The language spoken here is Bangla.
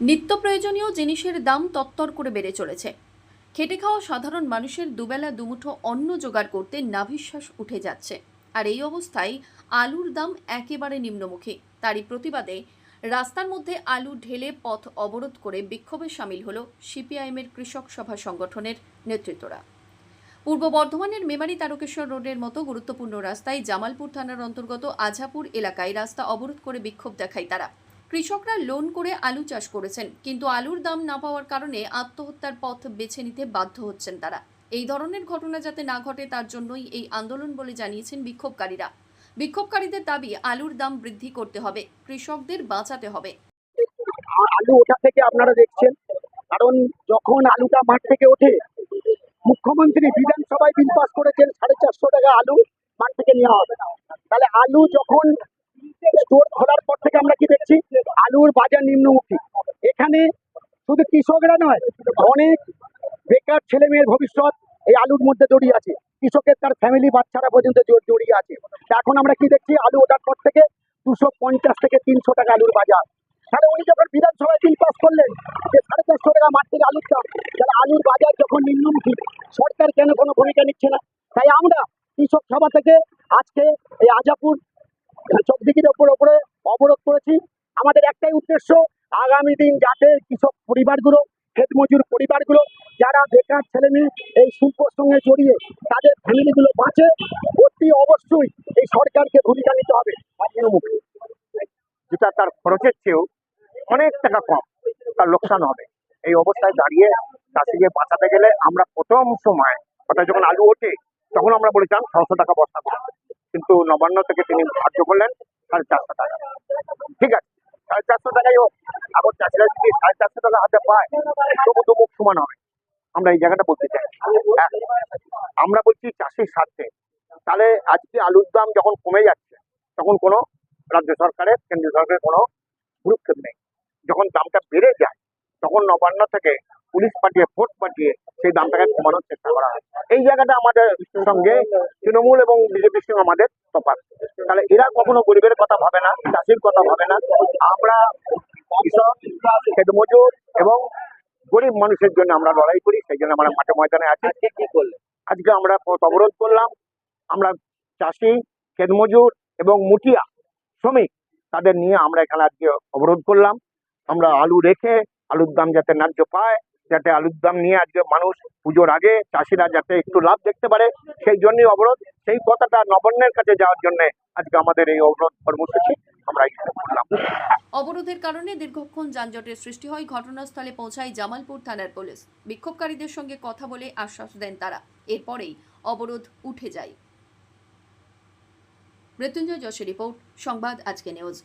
নিত্য প্রয়োজনীয় জিনিসের দাম তত্তর করে বেড়ে চলেছে। খেটে খাওয়া সাধারণ মানুষের দুবেলা দুমুঠো অন্ন জোগাড় করতে নাভিশ্বাস উঠে যাচ্ছে। আর এই অবস্থায় আলুর দাম একেবারে নিম্নমুখী। তারই প্রতিবাদে রাস্তার মধ্যে আলু ঢেলে পথ অবরোধ করে বিক্ষোভে সামিল হল সিপিআইএমের কৃষক সভা সংগঠনের নেতৃত্বরা। পূর্ব বর্ধমানের মেমারি তারকেশ্বর রোডের মতো গুরুত্বপূর্ণ রাস্তায় জামালপুর থানার অন্তর্গত আঝাপুর এলাকায় রাস্তা অবরোধ করে বিক্ষোভ দেখায় তারা। কৃষকরা লোন করে আলু চাষ করেছেন, কিন্তু আলুর দাম না পাওয়ার কারণে আত্মহত্যার পথ বেছে নিতে বাধ্য হচ্ছেন তারা। এই ধরনের ঘটনা যাতে না ঘটে, তার জন্যই এই আন্দোলন বলে জানিয়েছেন বিক্ষোভকারীরা। বিক্ষোভকারীদের দাবি, আলুর দাম বৃদ্ধি করতে হবে, কৃষকদের বাঁচাতে হবে। আলু ওঠা থেকে আপনারা দেখছেন, কারণ যখন আলুটা মাঠ থেকে ওঠে, মুখ্যমন্ত্রী বিধানসভায় বিল পাস করেছেন সাড়ে চারশো টাকা আলু মাঠ থেকে নেওয়া হবে। তাহলে আলু যখন স্টোর খোলার পর থেকে আমরা কি দেখছি? আলুর বাজার নিম্নমুখী। এখানে শুধু কৃষকরা নয়, অনেক বেকার ছেলে মেয়ের ভবিষ্যৎ এই আলুর মধ্যে জড়িয়ে আছে। কৃষকের তার ফ্যামিলি বাচ্চারা পর্যন্ত জড়- জড়িয়ে আছে। এখন আমরা কি দেখছি? আলু ওঠার পর থেকে দুশো পঞ্চাশ থেকে তিনশো টাকা আলুর বাজার। তাহলে উনি যখন বিধানসভায় বিল পাস করলেন যে সাড়ে চারশো টাকা মাঠ থেকে আলুর দাম, তাহলে আলুর বাজার যখন নিম্নমুখী, সরকার কেন কোনো ভূমিকা নিচ্ছে না? তাই আমরা কৃষক সভা থেকে আজকে এই আজাপুর চকদিকির ওপর ওপরে অবরোধ করেছি। আমাদের একটাই উদ্দেশ্য, আগামী দিন যাতে কৃষক পরিবারগুলো ক্ষেত মজুর পরিবারগুলো, যারা বেকার ছেলে মেয়ে এই শিল্পর সঙ্গে জড়িয়ে তাদের ফ্যামিলিগুলো বাঁচে, অতি অবশ্যই এই সরকারকে ভূমিকা নিতে হবে। যেটা তার খরচের চেয়েও অনেক টাকা কম, তার লোকসান হবে। এই অবস্থায় দাঁড়িয়ে চাষিকে বাঁচাতে গেলে আমরা প্রথম সময়, অর্থাৎ যখন আলু ওঠে, তখন আমরা বলেছিলাম ছশো টাকা বস্তা কিন্তু নবান্ন থেকে তিনি ধার্য করলেন সাড়ে চারশো টাকা। ঠিক আছে? সাড়ে চারশো টাকাই হোক। এখন চাষিরা যদি সাড়ে চারশো টাকা হাতে পায় তবু তো মুখ সমান হবে। আমরা এই জায়গাটা বলতে চাই। হ্যাঁ, আমরা বলছি চাষির স্বার্থে। তাহলে আজকে আলুর দাম যখন কমে যাচ্ছে তখন কোনো রাজ্য সরকারের কেন্দ্রীয় সরকারের কোনো ভ্রুক্ষেপ নেই। যখন দামটা বেড়ে যায় তখন নবান্ন থেকে পুলিশ পাঠিয়ে ভোট পাঠিয়ে সেই দামটাকে কমানোর চেষ্টা করা হয়। এই জায়গাটা আমাদের সঙ্গে তৃণমূল এবং বিজেপির সঙ্গে আমাদের তফাৎ। তাহলে এরা কখনো গরিবের কথা ভাবে না চাষির কথা ভাবে না। আমরা কৃষক খেত মজুর এবং গরিব মানুষের জন্য আমরা লড়াই করি সেই জন্য আমরা মাঠে ময়দানে আছি। কি করলে আজকে আমরা পথ অবরোধ করলাম। আমরা চাষি খেত মজুর এবং মুটিয়া শ্রমিক তাদের নিয়ে আমরা এখানে আজকে অবরোধ করলাম। আমরা আলু রেখে আলুর দাম যাতে ন্যায্য পায় যাতে আলুর দাম নিয়ে আজকে মানুষ পুজোর আগে চাষিরা যাতে একটু লাভ দেখতে পারে, সেই জন্যই অবরোধ। সেই কথাটা নবান্নের কাছে যাওয়ার জন্য আজকে আমাদের এই অবরোধ কর্মসূচি আমরা অবরোধের কারণে দীর্ঘক্ষণ যানজটের সৃষ্টি হয়। ঘটনাস্থলে পৌঁছায় জামালপুর থানার পুলিশ। বিক্ষোভকারীদের সঙ্গে কথা বলে আশ্বাস দেন তারা। এরপরেই অবরোধ উঠে যায়। মৃত্যুঞ্জয় যশের রিপোর্ট, সংবাদ আজকে নিউজ।